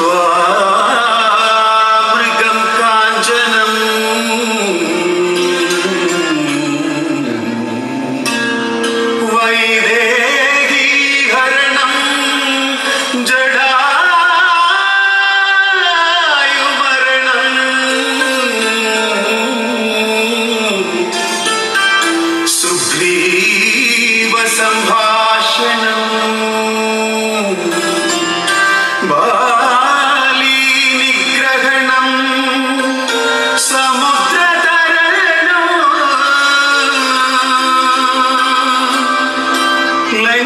toi.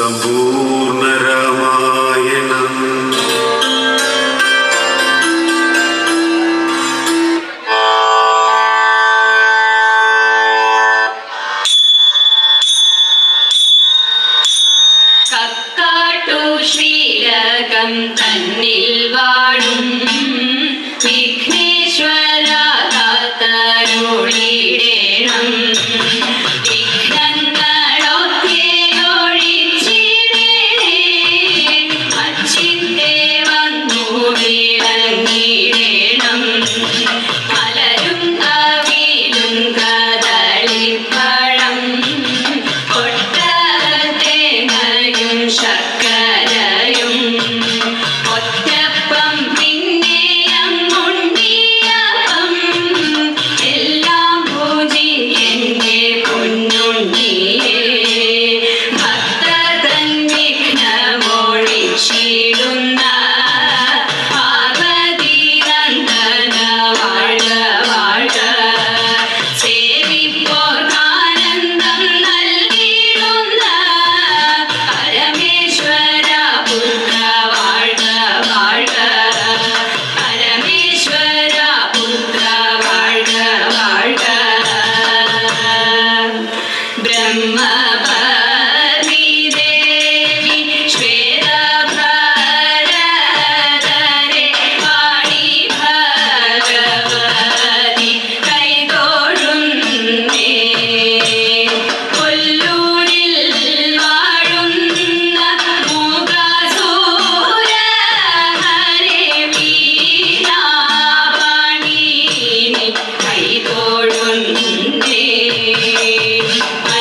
സമ്പൂർണരാമായണം. കക്കാട്ടു ശ്രീരകം തന്നിൽ വാഴും. Vighneshwara താത്തരുളിടേണം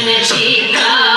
energy. Come.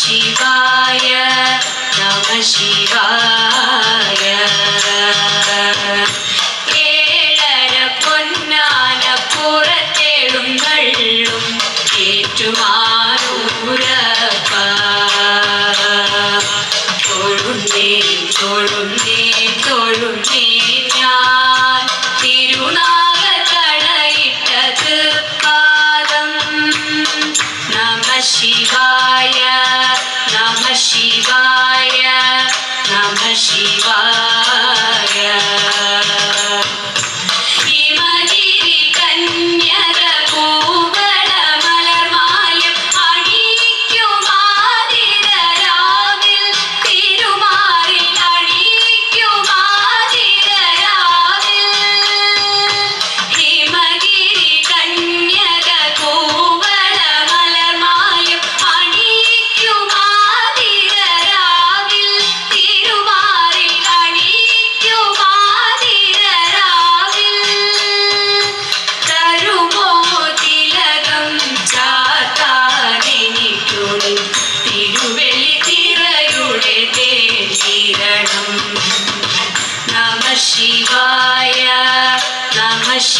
ശിവായ നമ ശിവായ ഏഴര പൊന്നാന പുറത്തേഴും കള്ളും ഏറ്റുമാറൂരപ്പ തൊഴുന്നേ.